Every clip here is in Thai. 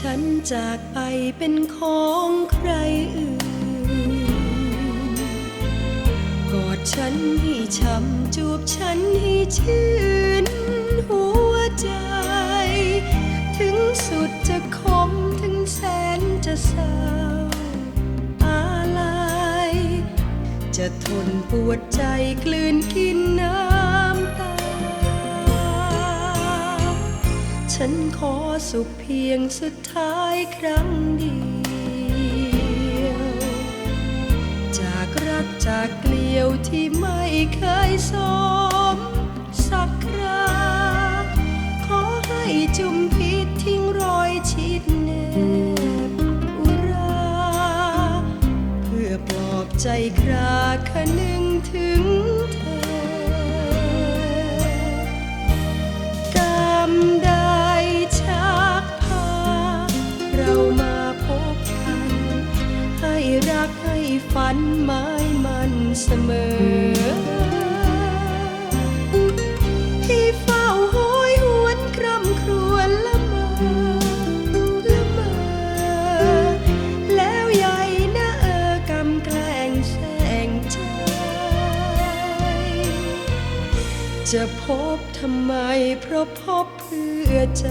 ฉันจากไปเป็นของใครอื่น กอดฉันให้ช้ำจูบฉันให้ชื่นหัวใจ ถึงสุดจะคมถึงแสนจะเศร้าอะไรจะทนปวดใจกลืนกินน้ำ ฉันขอสุขเพียงสุดท้ายครั้งเดียว จากรักจากเกลียวที่ไม่เคยสมสักคราขอให้จุมพิษทิ้งรอยชิดแนบอุรา เพื่อปลอบใจคร รักให้ฝันหมายมันเสมอ ที่เฝ้าโหยหวนคร่ำครวญละเมอละเมอ แล้วใหญ่นะเออกำแกล้งแสงใจ จะพบทำไมเพราะพบเพื่อใจ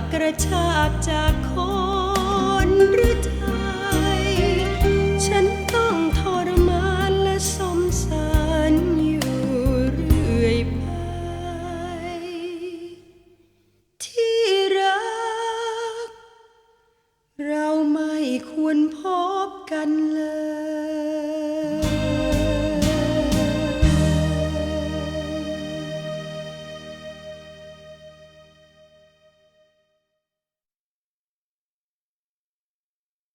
ากกระชากจากคนหรือไทย ฉันต้องทรมานและสมสารอยู่เรื่อยไป ที่รัก เราไม่ควรพบกัน